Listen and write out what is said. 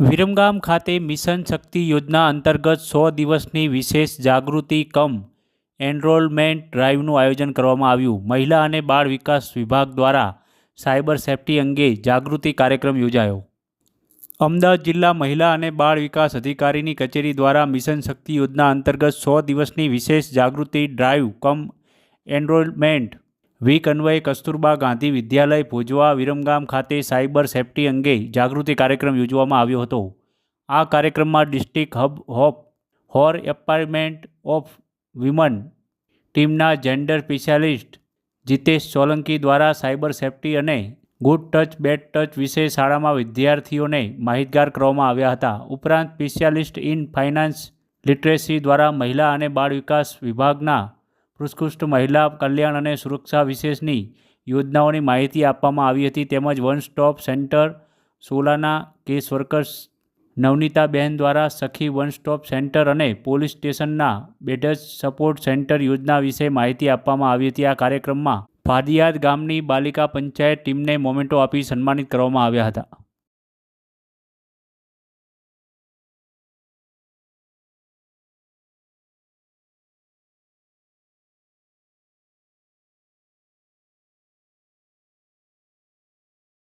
વિરમગામ ખાતે મિશન શક્તિ યોજના અંતર્ગત સો દિવસની વિશેષ જાગૃતિ કમ એનરોલમેન્ટ ડ્રાઈવનું આયોજન કરવામાં આવ્યું. મહિલા અને બાળ વિકાસ વિભાગ દ્વારા સાયબર સેફટી અંગે જાગૃતિ કાર્યક્રમ યોજાયો. અમદાવાદ જિલ્લા મહિલા અને બાળ વિકાસ અધિકારીની કચેરી દ્વારા મિશન શક્તિ યોજના અંતર્ગત સો દિવસની વિશેષ જાગૃતિ ડ્રાઈવ કમ એનરોલમેન્ટ વીક અન્વયે કસ્તુરબા ગાંધી વિદ્યાલય ભોજવા વિરમગામ ખાતે સાયબર સેફટી અંગે જાગૃતિ કાર્યક્રમ યોજવામાં આવ્યો હતો. આ કાર્યક્રમમાં ડિસ્ટ્રિક્ટ હબ હોપ હોર એપાર્ટમેન્ટ ઓફ વિમન ટીમના જેન્ડર સ્પેશિયાલિસ્ટ જીતેશ સોલંકી દ્વારા સાયબર સેફટી અને ગુડ ટચ બેડ ટચ વિશે શાળામાં વિદ્યાર્થીઓને માહિતગાર કરવામાં આવ્યા હતા. ઉપરાંત સ્પેશિયાલિસ્ટ ઇન ફાઇનાન્સ લિટરેસી દ્વારા મહિલા અને બાળ વિકાસ વિભાગના ઉત્કૃષ્ટ મહિલા કલ્યાણ અને સુરક્ષા વિશેષની યોજનાઓની માહિતી આપવામાં આવી હતી. તેમજ વન સ્ટોપ સેન્ટર સોલાના કેસ વર્કર્સ નવનીતાબહેન દ્વારા સખી વન સ્ટોપ સેન્ટર અને પોલીસ સ્ટેશનના બેડજ સપોર્ટ સેન્ટર યોજના વિશે માહિતી આપવામાં આવી હતી. આ કાર્યક્રમમાં ફાદિયાદ ગામની બાલિકા પંચાયત ટીમને મોમેન્ટો આપી સન્માનિત કરવામાં આવ્યા હતા.